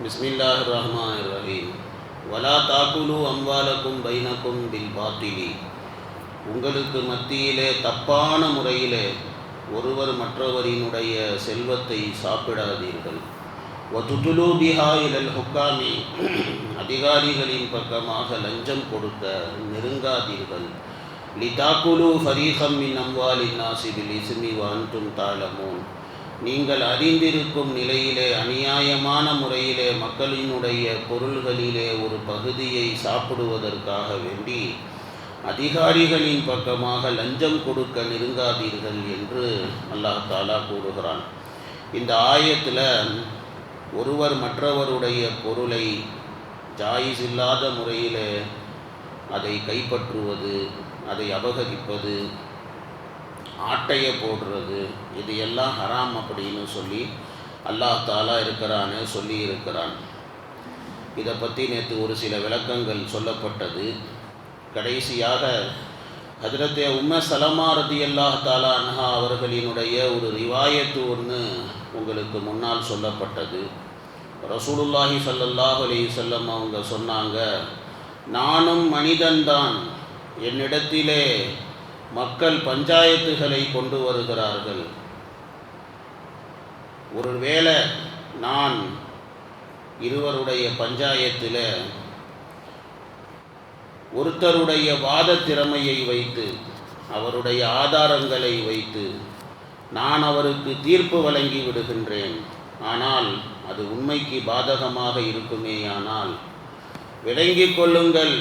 بسم الله الرحمن الرحيم ولا تاكلوا أموالكم بينكم بالباطل உங்களுக்கு மத்தியிலே தப்பான முறையிலே ஒருவர் மற்றவரினுடைய செல்வத்தை சாப்பிடாதீர்கள் ஒத்துதுலு பிஹா இலல் ஹுக்காமி அதிகாரிகளின் பக்கமாக லஞ்சம் கொடுக்க நெருங்காதீர்கள் லிதாக்குலு ஃபரீகம் மின் அம்வாலின் நாசிபில் இசுமி வான்தும் தாளமோன் நீங்கள் அறிந்திருக்கும் நிலையிலே அநியாயமான முறையிலே மக்களினுடைய பொருள்களிலே ஒரு பகுதியை சாப்பிடுவதற்காக வேண்டி அதிகாரிகளின் பக்கமாக லஞ்சம் கொடுக்க நெருங்காதீர்கள் என்று அல்லாஹ் தாலா கூறுகிறான். இந்த ஆயத்தில் ஒருவர் மற்றவருடைய பொருளை ஜாயிஸ் இல்லாத முறையில் அதை கைப்பற்றுவது அதை அபகரிப்பது ஆட்டைய போடுறது இது எல்லாம் ஹராம் அப்படின்னு சொல்லி அல்லாஹ் தாலா இருக்கிறான்னு சொல்லி இருக்கிறான் இதை பற்றி நேற்று ஒரு சில விளக்கங்கள் சொல்லப்பட்டது. கடைசியாக ஹஜரத்தே உம்ம சலமா ரதி அல்லாஹ் தாலா அன்ஹா அவர்களினுடைய ஒரு ரிவாயத்து ஒன்று உங்களுக்கு முன்னால் சொல்லப்பட்டது. ரசூலுல்லாஹி ஸல்லல்லாஹு அலி வஸல்லம் அவங்க சொன்னாங்க நானும் மனிதன்தான். என்னிடத்திலே மக்கள் பஞ்சாயத்துகளை கொண்டு வருகிறார்கள். ஒருவேளை நான் இருவருடைய பஞ்சாயத்தில் ஒருத்தருடைய வாத திறமையை வைத்து அவருடைய ஆதாரங்களை வைத்து நான் அவருக்கு தீர்ப்பு வழங்கி விடுகின்றேன். ஆனால் அது உண்மைக்கு பாதகமாக இருக்குமேயானால் விளங்கிக் கொள்ளுங்கள்.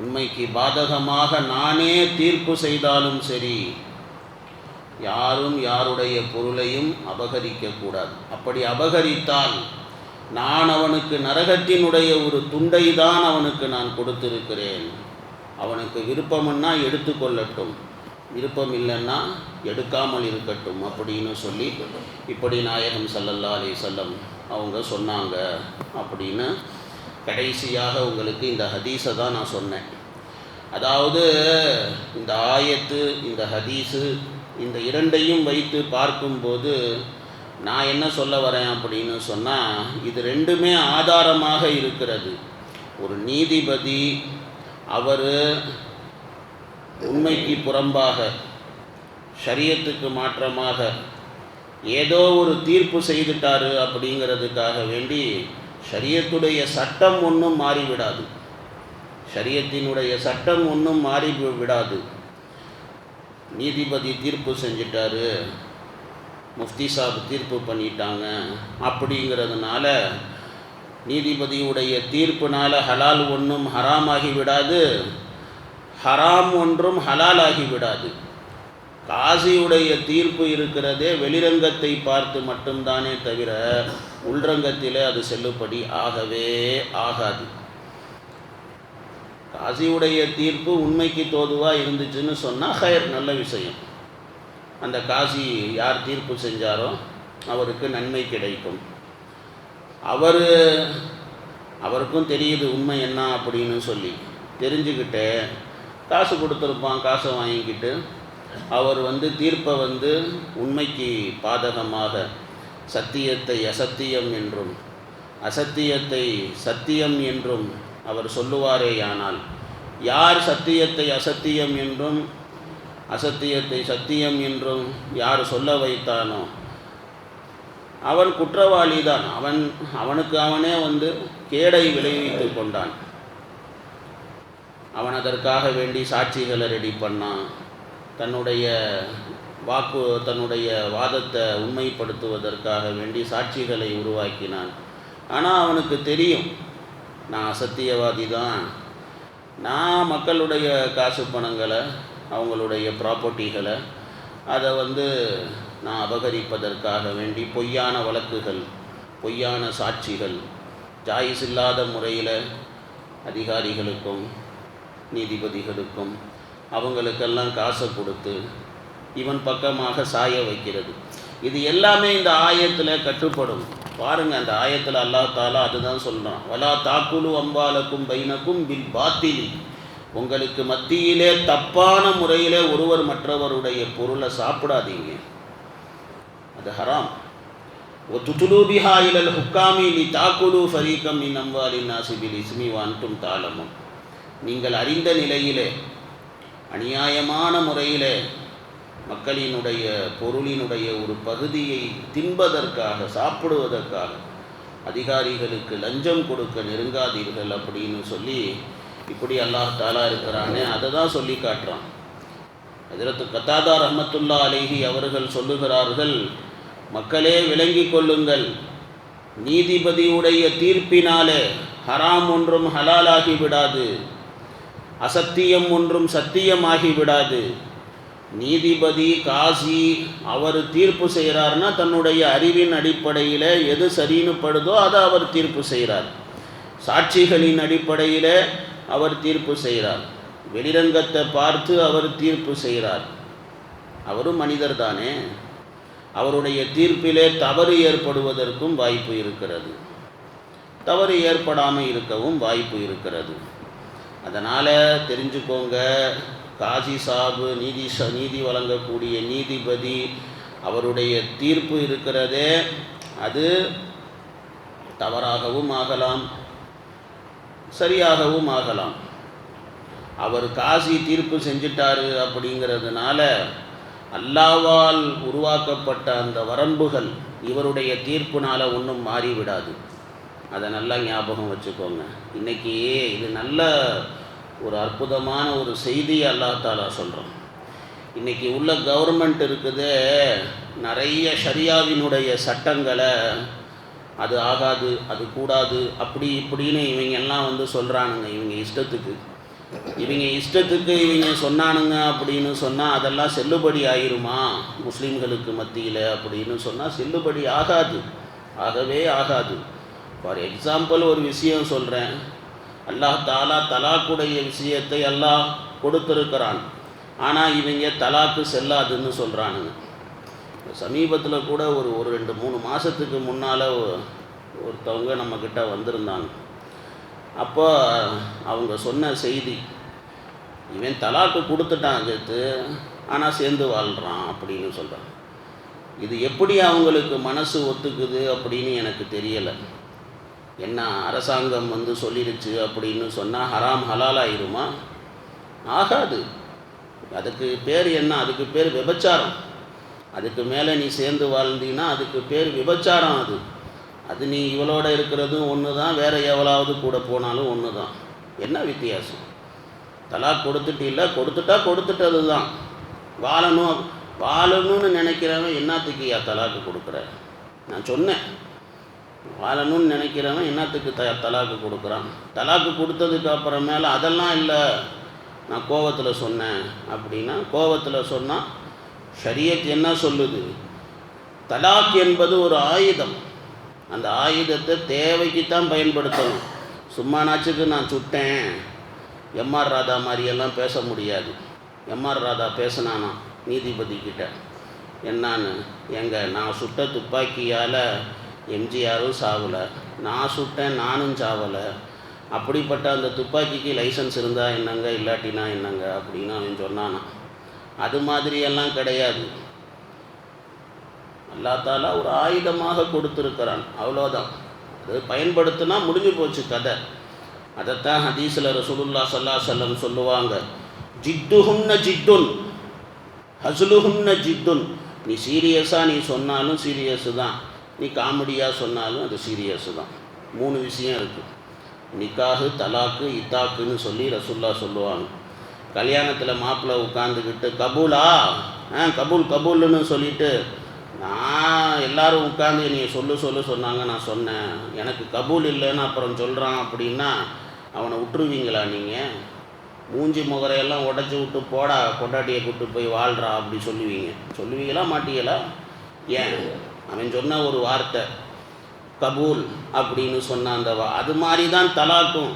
உண்மைக்கு பாதகமாக நானே தீர்ப்பு செய்தாலும் சரி யாரும் யாருடைய பொருளையும் அபகரிக்கக்கூடாது. அப்படி அபகரித்தால் நான் அவனுக்கு நரகத்தினுடைய ஒரு துண்டை தான் அவனுக்கு நான் கொடுத்திருக்கிறேன். அவனுக்கு விருப்பம்னா எடுத்துக்கொள்ளட்டும் விருப்பம் இல்லைன்னா எடுக்காமல் இருக்கட்டும் அப்படின்னு சொல்லி இப்படி நாயகம் சல்லல்லா அலி சொல்லம் அவங்க சொன்னாங்க அப்படின்னு கடைசியாக உங்களுக்கு இந்த ஹதீஸை தான் நான் சொன்னேன். அதாவது இந்த ஆயத்து இந்த ஹதீஸு இந்த இரண்டையும் வைத்து பார்க்கும்போது நான் என்ன சொல்ல வரேன் அப்படின்னு சொன்னால் இது ரெண்டுமே ஆதாரமாக இருக்கிறது. ஒரு நீதிபதி அவர் உண்மைக்கு புறம்பாக ஷரியத்துக்கு மாற்றமாக ஏதோ ஒரு தீர்ப்பு செய்துட்டாரு அப்படிங்கிறதுக்காக வேண்டி ஷரியத்துடைய சட்டம் ஒன்றும் மாறிவிடாது. ஷரியத்தினுடைய சட்டம் ஒன்றும் மாறி விடாது நீதிபதி தீர்ப்பு செஞ்சிட்டாரு. முஃப்தி சாப் தீர்ப்பு பண்ணிட்டாங்க. அப்படிங்கிறதுனால நீதிபதியுடைய தீர்ப்புனால் ஹலால் ஒன்றும் ஹராமாகி விடாது. ஹராம் ஒன்றும் ஹலால் ஆகி விடாது. காசியுடைய தீர்ப்பு இருக்கிறதே வெளிரங்கத்தை பார்த்து மட்டும்தானே தவிர உள்ரங்கத்திலே அது செல்லுபடி ஆகவே ஆகாது. காசியுடைய தீர்ப்பு உண்மைக்கு தோதுவாக இருந்துச்சுன்னு சொன்னால் ஹயர் நல்ல விஷயம். அந்த காசி யார் தீர்ப்பு செஞ்சாரோ அவருக்கு நன்மை கிடைக்கும். அவர் அவருக்கும் தெரியுது உண்மை என்ன அப்படின்னு சொல்லி. தெரிஞ்சுக்கிட்டு காசு கொடுத்துருப்பான் காசை வாங்கிக்கிட்டு. அவர் வந்து தீர்ப்பை வந்து உண்மைக்கு பாதகமாக சத்தியத்தை அசத்தியம் என்றும் அசத்தியத்தை சத்தியம் என்றும் அவர் சொல்லுவாரேயானால் யார் சத்தியத்தை அசத்தியம் என்றும் அசத்தியத்தை சத்தியம் என்றும் யார் சொல்ல வைத்தானோ அவன் குற்றவாளி தான் அவன் அவனுக்கு அவனே வந்து கேடை விளைவித்து கொண்டான். அவன் அதற்காக வேண்டி சாட்சிகளை ரெடி பண்ணான். தன்னுடைய வாக்கு தன்னுடைய வாதத்தை உண்மைப்படுத்துவதற்காக வேண்டி சாட்சிகளை உருவாக்கினான். ஆனால் அவனுக்கு தெரியும் நான் அசத்தியவாதி தான் நான் மக்களுடைய காசு பணங்களை அவங்களுடைய ப்ராப்பர்ட்டிகளை அதை வந்து நான் அபகரிப்பதற்காக வேண்டி பொய்யான வழக்குகள் பொய்யான சாட்சிகள் ஜாயிஸ் இல்லாத முறையில் அதிகாரிகளுக்கும் நீதிபதிகளுக்கும் அவங்களுக்கெல்லாம் காசை கொடுத்து இவன் பக்கமாக சாய வைக்கிறது. இது எல்லாமே இந்த ஆயத்தில் கட்டுப்படும். பாருங்கள் அந்த ஆயத்தில் அல்லா தாலா அதுதான் சொல்கிறான் வலா தாக்குலு அம்பாலக்கும் பைனக்கும் பில் பாத்திலி. உங்களுக்கு மத்தியிலே தப்பான முறையிலே ஒருவர் மற்றவருடைய பொருளை சாப்பிடாதீங்க. அது ஹராம். ஒத்துத்துலு பிஹா இலல் ஹுக்காமி லி தாக்குலு ஃபரீகம் இன் அம்வாலின் நாசிபில் இஸ்மி வான்டும் தாளமும். நீங்கள் அறிந்த நிலையிலே அநியாயமான முறையிலே மக்களினுடைய பொருளினுடைய ஒரு பகுதியை தின்பதற்காக சாப்பிடுவதற்காக அதிகாரிகளுக்கு லஞ்சம் கொடுக்க நெருங்காதீர்கள் அப்படின்னு சொல்லி இப்படி அல்லாஹ் தாலா இருக்கிறானே அதை தான் சொல்லி காட்டுறான். அதிரத்து கத்தாதா ரஹமத்துல்லா அலேஹி அவர்கள் சொல்லுகிறார்கள் மக்களே விளங்கி கொள்ளுங்கள் நீதிபதியுடைய தீர்ப்பினாலே ஹராம் ஒன்றும் ஹலாலாகி விடாது அசத்தியம் ஒன்றும் சத்தியமாகி விடாது. நீதிபதி காசி அவர் தீர்ப்பு செய்கிறார்னா தன்னுடைய அறிவின் அடிப்படையில் எது சரின்னு படுதோ அதை அவர் தீர்ப்பு செய்கிறார் சாட்சிகளின் அடிப்படையில் அவர் தீர்ப்பு செய்கிறார் வெளிரங்கத்தை பார்த்து அவர் தீர்ப்பு செய்கிறார் அவரும் மனிதர் தானே அவருடைய தீர்ப்பிலே தவறு ஏற்படுவதற்கும் வாய்ப்பு இருக்கிறது. தவறு ஏற்படாமல் இருக்கவும் வாய்ப்பு இருக்கிறது. அதனால் தெரிஞ்சுக்கோங்க காசி சாபு நீதி ச நீதி வழங்கக்கூடிய நீதிபதி அவருடைய தீர்ப்பு இருக்கிறதே அது தவறாகவும் ஆகலாம் சரியாகவும் ஆகலாம். அவர் காசி தீர்ப்பு செஞ்சிட்டாரு அப்படிங்கிறதுனால அல்லாவால் உருவாக்கப்பட்ட அந்த வரம்புகள் இவருடைய தீர்ப்புனால் ஒன்றும் மாறிவிடாது. அதை நல்லா ஞாபகம் வச்சுக்கோங்க. இன்றைக்கி இது நல்ல ஒரு அற்புதமான ஒரு செய்தி அல்லாஹாலா சொல்கிறோம் இன்றைக்கி உள்ள கவர்மெண்ட் இருக்குது நிறைய ஷரியாவினுடைய சட்டங்களை அது ஆகாது அது கூடாது அப்படி இப்படின்னு இவங்க எல்லாம் வந்து சொல்கிறானுங்க இவங்க இஷ்டத்துக்கு. இவங்க இஷ்டத்துக்கு இவங்க சொன்னானுங்க அப்படின்னு சொன்னால் அதெல்லாம் செல்லுபடி ஆயிருமா? முஸ்லீம்களுக்கு மத்தியில் அப்படின்னு சொன்னால் செல்லுபடி ஆகாது. ஆகவே ஆகாது. ஃபார் எக்ஸாம்பிள் ஒரு விஷயம் சொல்கிறேன் அல்லாஹ் தாலா தலாக்குடைய விஷயத்தை அல்லாஹ் கொடுத்துருக்கிறான். ஆனால் இவங்க தலாக்கு செல்லாதுன்னு சொல்கிறானுங்க சமீபத்தில் கூட ஒரு ஒரு ரெண்டு மூணு மாதத்துக்கு முன்னால் ஒருத்தவங்க நம்மக்கிட்ட வந்திருந்தாங்க. அப்போ அவங்க சொன்ன செய்தி இவன் தலாக்கு கொடுத்துட்டான் சேர்த்து ஆனால் சேர்ந்து வாழ்கிறான் அப்படின்னு சொல்கிறான் இது எப்படி அவங்களுக்கு மனசு ஒத்துக்குது அப்படின்னு எனக்கு தெரியலை. என்ன அரசாங்கம் வந்து சொல்லிடுச்சு அப்படின்னு சொன்னால் ஹராம் ஹலால் ஆயிருமா ஆகாது. அதுக்கு பேர் என்ன? அதுக்கு பேர் விபச்சாரம். அதுக்கு மேலே நீ சேர்ந்து வாழ்ந்தீன்னா அதுக்கு பேர் விபச்சாரம் அது. அது நீ இவளோட இருக்கிறதும் ஒன்று தான் வேறு எவ்வளவு கூட போனாலும் ஒன்று தான் என்ன வித்தியாசம்? தலாக் கொடுத்துட்டு இல்லை கொடுத்துட்டா கொடுத்துட்டது தான் வாழணும் வாழணும்னு நினைக்கிறவன் என்னத்துக்கு தலாக்கு கொடுக்குற? நான் சொன்னேன். வாழணும்னு நினைக்கிறவன் என்னத்துக்கு த தலாக்கு கொடுக்குறான்? தலாக்கு கொடுத்ததுக்கு அப்புறமேல அதெல்லாம் இல்லை நான் கோவத்தில் சொன்னேன் அப்படின்னா கோவத்தில் சொன்னால் ஷரியத் என்ன சொல்லுது? தலாக் என்பது ஒரு ஆயுதம். அந்த ஆயுதத்தை தேவைக்கு தான் பயன்படுத்தணும். சும்மா நாச்சுக்கு நான் சுட்டேன். எம்ஆர் ராதா மாதிரியெல்லாம் பேச முடியாது. எம்ஆர் ராதா பேசினானா நீதிபதி கிட்ட. என்னான்னு? எங்கள் நான் சுட்ட துப்பாக்கியால் எம்ஜிஆரும் சாகலை. நான் சுட்டேன் நானும் சாவலை அப்படிப்பட்ட அந்த துப்பாக்கிக்கு லைசன்ஸ் இருந்தால் என்னங்க இல்லாட்டினா என்னங்க அப்படின்னு அவன் சொன்னானா. அது மாதிரியெல்லாம் கிடையாது. அல்லா தாலா ஒரு ஆயுதமாக கொடுத்துருக்கிறான். அவ்வளோதான் அது பயன்படுத்தினா முடிஞ்சு போச்சு கதை. அதைத்தான் ஹதீஸில் ரசூலுல்லா சல்லா செல்லம் சொல்லுவாங்க. ஜிட்டுஹுன்ன ஜிட்டுன் ஹசுலுஹுன்ன ஜிட்டுன் நீ சீரியஸாக நீ சொன்னாலும் சீரியஸு தான். நீ காமெடியாக சொன்னாலும் அது சீரியஸு தான். மூணு விஷயம் இருக்குது நிக்காகு தலாக்கு இத்தாக்குன்னு சொல்லி ரசுல்லா சொல்லுவாங்க. கல்யாணத்தில் மாப்பிள்ளை உட்காந்துக்கிட்டு கபூலா? ஆ கபூல் கபூல்னு சொல்லிட்டு நான் எல்லாரும் உட்காந்து நீங்கள் சொல்லு சொல்லு சொன்னாங்க நான் சொன்னேன். எனக்கு கபூல் இல்லைன்னு அப்புறம் சொல்கிறான் அப்படின்னா அவனை விட்டுருவீங்களா நீங்கள் மூஞ்சி முகரையெல்லாம் உடச்சி விட்டு போடா கொண்டாட்டியை கூப்பிட்டு போய் வாழ்கிறா அப்படி சொல்லுவீங்க. சொல்லுவீங்களா மாட்டீங்களா? ஏன்? அவன் சொன்ன ஒரு வார்த்தை கபூல் அப்படின்னு சொன்ன அந்த வா அது மாதிரி தான் தலாக்கும்.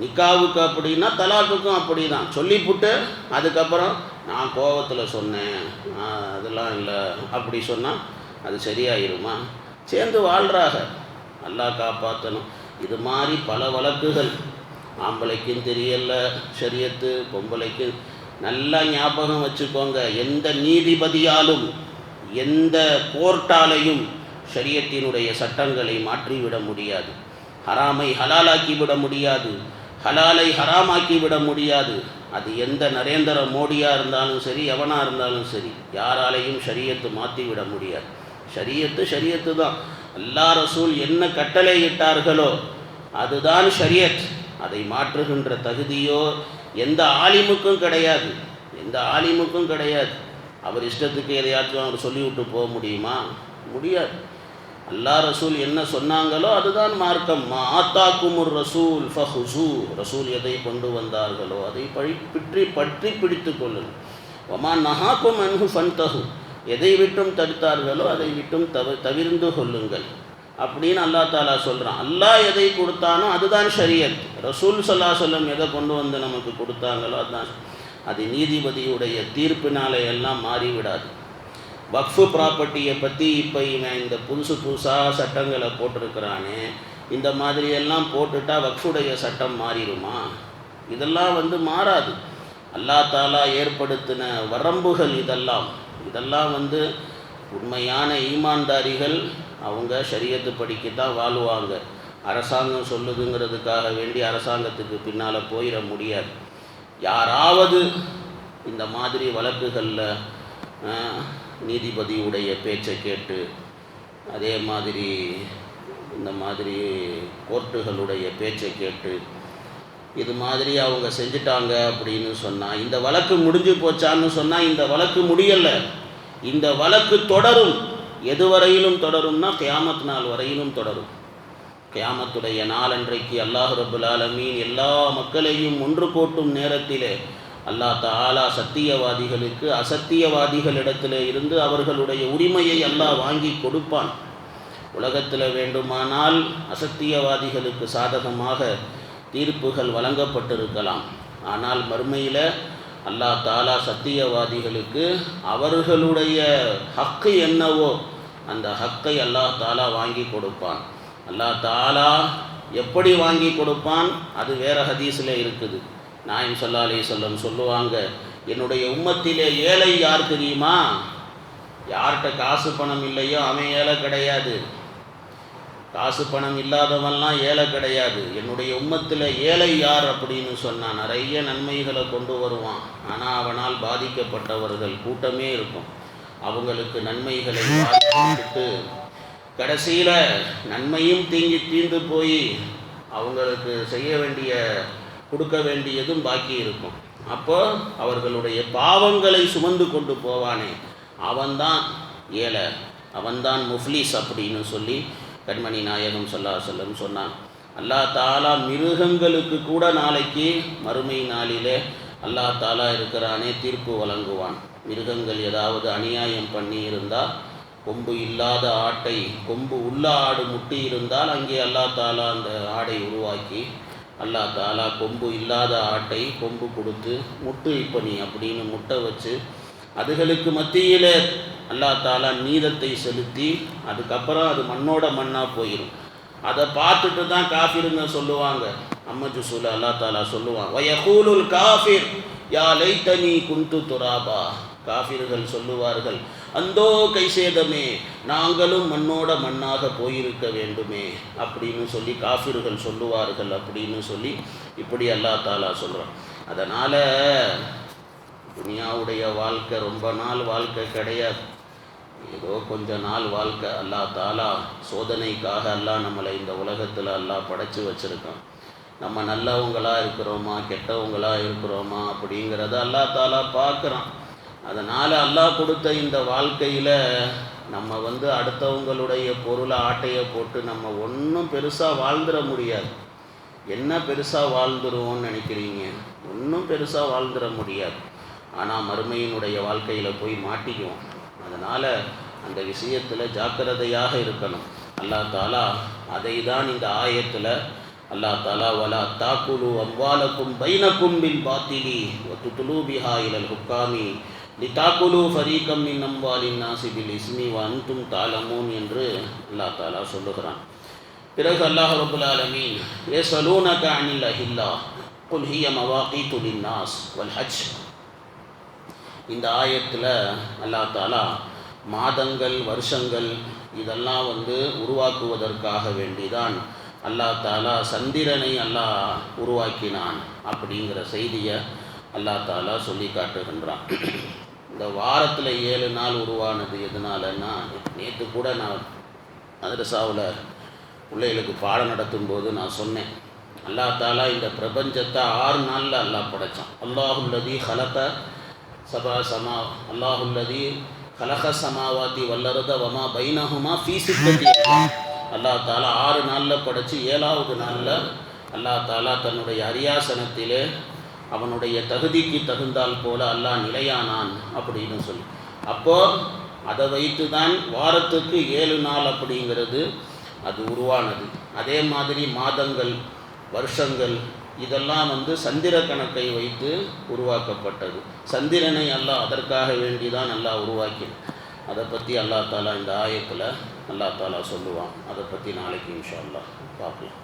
நிக்காவுக்கு அப்படின்னா தலாக்குக்கும் அப்படி தான் சொல்லிப்புட்டு அதுக்கப்புறம் நான் கோவத்தில் சொன்னேன் நான் அதெல்லாம் இல்லை அப்படி சொன்னால் அது சரியாயிருமா? சேர்ந்து வாழ்கிறாக நல்லா காப்பாற்றணும் இது மாதிரி பல வழக்குகள். ஆம்பளைக்கும் தெரியல சரியத்து பொம்பளைக்கு நல்லா ஞாபகம் வச்சுக்கோங்க. எந்த நீதிபதியாலும் எந்த கோர்ட்டாலையும் ஷரியத்தினுடைய சட்டங்களை மாற்றிவிட முடியாது. ஹராமை ஹலாலாக்கி விட முடியாது. ஹலாலை ஹராமாக்கி விட முடியாது. அது எந்த நரேந்திர மோடியாக இருந்தாலும் சரி எவனாக இருந்தாலும் சரி யாராலையும் ஷரியத்து மாற்றி விட முடியாது. ஷரியத்து ஷரியத்து தான். அல்லா ரசூல் என்ன கட்டளை இட்டார்களோ அதுதான் ஷரியத். அதை மாற்றுகின்ற தகுதியோ எந்த ஆலிமுக்கும் கிடையாது. எந்த ஆலிமுக்கும் கிடையாது. அவர் இஷ்டத்துக்கு எதையாச்சும் அவர் சொல்லிவிட்டு போக முடியுமா? முடியாது. அல்லா ரசூல் என்ன சொன்னாங்களோ அதுதான் மார்க்கம். மா ஆத்தாக்குமுர் ரசூல் ஃபஹுசு. ரசூல் எதை கொண்டு வந்தார்களோ அதை பழி பிற்றி பற்றி பிடித்து கொள்ளுங்கள். ஒமா நஹாக்கும் அன்ஹு ஃபன்தஹு. எதை விட்டும் தடுத்தார்களோ அதை விட்டும் தவ தவிர்ந்து கொள்ளுங்கள். அப்படின்னு அல்லா தாலா சொல்கிறான் அல்லாஹ் எதை கொடுத்தானோ அதுதான் ஷரியத். ரசூல் சொல்லா சொல்லம் எதை கொண்டு வந்து நமக்கு கொடுத்தாங்களோ அதுதான். அது நீதிபதியுடைய தீர்ப்பினாலே எல்லாம் மாறிவிடாது. வக்ஃபு ப்ராப்பர்ட்டியை பற்றி இப்போ இவன் இந்த புதுசு புதுசாக சட்டங்களை போட்டிருக்கிறானே இந்த மாதிரியெல்லாம் போட்டுட்டா வக்ஃபுடைய சட்டம் மாறிடுமா? இதெல்லாம் வந்து மாறாது. அல்லா தாலா ஏற்படுத்தின வரம்புகள் இதெல்லாம். இதெல்லாம் வந்து உண்மையான ஈமான்தாரிகள் அவங்க சரியத்து படிக்க தான் வாழ்வாங்க. அரசாங்கம் சொல்லுதுங்கிறதுக்காக வேண்டி அரசாங்கத்துக்கு பின்னால் போயிட முடியாது. யாராவது இந்த மாதிரி வழக்குகளில் நீதிபதியுடைய பேச்சை கேட்டு அதே மாதிரி இந்த மாதிரி கோர்ட்டுகளுடைய பேச்சை கேட்டு இது மாதிரி அவங்க செஞ்சிட்டாங்க அப்படின்னு சொன்னால் இந்த வழக்கு முடிஞ்சு போச்சான்னு சொன்னால் இந்த வழக்கு முடியலை. இந்த வழக்கு தொடரும். எதுவரையிலும் தொடரும்னா கியாமத் நாள் வரையிலும் தொடரும். கியாமத்துடைய நாளன்றைக்கு அல்லாஹ் ரபுல் ஆலமீன் எல்லா மக்களையும் ஒன்று கூட்டும் நேரத்திலே அல்லாஹ் தாலா சத்தியவாதிகளுக்கு அசத்தியவாதிகளிடத்தில் இருந்து அவர்களுடைய உரிமையை அல்லாஹ் வாங்கி கொடுப்பான். உலகத்தில் வேண்டுமானால் அசத்தியவாதிகளுக்கு சாதகமாக தீர்ப்புகள் வழங்கப்பட்டிருக்கலாம். ஆனால் மறுமையில் அல்லாஹ் தாலா சத்தியவாதிகளுக்கு அவர்களுடைய ஹக்கு என்னவோ அந்த ஹக்கை அல்லாஹ் தாலா வாங்கி கொடுப்பான். அல்லா தாலா எப்படி வாங்கி கொடுப்பான்? அது வேற ஹதீஸில் இருக்குது. நாயம் சொல்லா அலி சொல்லம் சொல்லுவாங்க என்னுடைய உம்மத்திலே ஏழை யார் தெரியுமா? யார்கிட்ட காசு பணம் இல்லையோ அவன் ஏழை கிடையாது. காசு பணம் இல்லாதவன்லாம் ஏழை கிடையாது. என்னுடைய உம்மத்தில் ஏழை யார்? அப்படின்னு சொன்னான் நிறைய நன்மைகளை கொண்டு வருவான். ஆனால் அவனால் பாதிக்கப்பட்டவர்கள் கூட்டமே இருக்கும். அவங்களுக்கு நன்மைகளை கொடுத்து கடைசியில் நன்மையும் தீங்கி தீர்ந்து போய் அவங்களுக்கு செய்ய வேண்டிய கொடுக்க வேண்டியதும் பாக்கி இருக்கும். அப்போ அவர்களுடைய பாவங்களை சுமந்து கொண்டு போவானே. அவன்தான் ஏழை. அவன்தான் முஃப்லீஸ் அப்படின்னு சொல்லி கண்மணி நாயகம் சொல்லா சொல்லம் சொன்னான். அல்லா தாலா மிருகங்களுக்கு கூட நாளைக்கு மறுமை நாளிலே அல்லா தாலா இருக்கிறானே தீர்ப்பு வழங்குவான். மிருகங்கள் ஏதாவது அநியாயம் பண்ணி இருந்தால் கொம்பு இல்லாத ஆட்டை கொம்பு உள்ள ஆடு முட்டி இருந்தால் அங்கே அல்லா தாலா அந்த ஆடை உருவாக்கி அல்லா தாலா கொம்பு இல்லாத ஆட்டை கொம்பு கொடுத்து முட்டு இப்போ நீ அப்படின்னு முட்டை வச்சு அதுகளுக்கு மத்தியில் அல்லா தாலா நீதத்தை செலுத்தி அதுக்கப்புறம் அது மண்ணோட மண்ணாக போயிடும் அதை பார்த்துட்டு தான் காஃபிருங்க சொல்லுவாங்க. அம்மஜு சூல அல்லா தாலா சொல்லுவான் வயகூலுல் காஃபிர் யா லைத்தனி குந்து துராபா. காபிர்கள் சொல்லுவார்கள் அந்தோ கை சேதமே நாங்களும் மண்ணோட மண்ணாக போயிருக்க வேண்டுமே அப்படின்னு சொல்லி காபிர்கள் சொல்லுவார்கள் அப்படின்னு சொல்லி இப்படி அல்லா தாலா சொல்கிறான் அதனால் துனியாவுடைய வாழ்க்கை ரொம்ப நாள் வாழ்க்கை கிடையாது. ஏதோ கொஞ்ச நாள் வாழ்க்கை அல்லா தாலா சோதனைக்காக அல்லா நம்மளை இந்த உலகத்தில் அல்லா படைச்சி வச்சுருக்கான். நம்ம நல்லவங்களாக இருக்கிறோமா கெட்டவங்களாக இருக்கிறோமா அப்படிங்கிறத அல்லா தாலா பார்க்குறான். அதனால் அல்லாஹ் கொடுத்த இந்த வாழ்க்கையில் நம்ம வந்து அடுத்தவங்களுடைய பொருளை ஆட்டையை போட்டு நம்ம ஒன்றும் பெருசாக வாழ்ந்துட முடியாது. என்ன பெருசாக வாழ்ந்துருவோம்னு நினைக்கிறீங்க? ஒன்றும் பெருசாக வாழ்ந்துட முடியாது. ஆனால் மறுமையினுடைய வாழ்க்கையில் போய் மாட்டிக்குவோம். அதனால் அந்த விஷயத்தில் ஜாக்கிரதையாக இருக்கணும். அல்லா தாலா அதை தான் இந்த ஆயத்தில் அல்லா தாலா வலா தாக்குலு அவ்வாலக்கும் பைனக்கும் பின் பாத்திலி ஒத்து துலூபிஹா இலல் ஹுக்காமி லிதாக்குலு ஃபரீகம் மின் அம்வாலின் நாசிபில் இஸ்மி வந்தும் தாலமூன் என்று அல்லா தாலா சொல்லுகிறான். பிறகு அல்லாஹ் ரபுல் ஆலமீன் ஏ சலூனக அனில் அஹில்லா குல் ஹிய மவாக்கி துலின் நாஸ் வல் ஹஜ். இந்த ஆயத்தில் அல்லா தாலா மாதங்கள் வருஷங்கள் இதெல்லாம் வந்து உருவாக்குவதற்காக வேண்டிதான் அல்லாஹ் தாலா சந்திரனை அல்லாஹ் உருவாக்கினான் அப்படிங்கிற செய்தியை அல்லாஹ் தாலா சொல்லி காட்டுகின்றான். இந்த வாரத்தில் ஏழு நாள் உருவானது எதனாலன்னா நேற்று கூட நான் மதரசாவில் பிள்ளைகளுக்கு பாடம் நடத்தும் போது நான் சொன்னேன் அல்லாஹ் தாலா இந்த பிரபஞ்சத்தை ஆறு நாளில் அல்லாஹ் படைச்சான். அல்லாஹுல்லதி ஹலக சபா சமா அல்லாஹுல்லதி கலக சமாவாதி வல்லரத வமா பைனஹுமா ஃபீ அல்லா அல்லாஹ் தாலா ஆறு நாளில் படைச்சு ஏழாவது நாளில் அல்லாஹ் தாலா தன்னுடைய அரியாசனத்திலே அவனுடைய தகுதிக்கு தகுந்தால் போல அல்லாஹ் நிலையானான் அப்படின்னு சொல்லி. அப்போது அதை வைத்து தான் வாரத்துக்கு ஏழு நாள் அப்படிங்கிறது அது உருவானது. அதே மாதிரி மாதங்கள் வருஷங்கள் இதெல்லாம் வந்து சந்திர கணக்கை வைத்து உருவாக்கப்பட்டது. சந்திரனை அல்லாஹ் அதற்காக வேண்டி தான் நல்லா உருவாக்கினான் அதை பற்றி அல்லா தாலா இந்த ஆயத்தில் அல்லா தாலா சொல்லுவான். அதை பற்றி நாளைக்கு இன்ஷா அல்லாஹ் பார்க்கலாம்.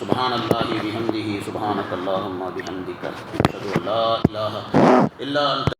سبحان الله بحمده سبحانك اللهم بحمدك أشهد أن لا إله إلا أنت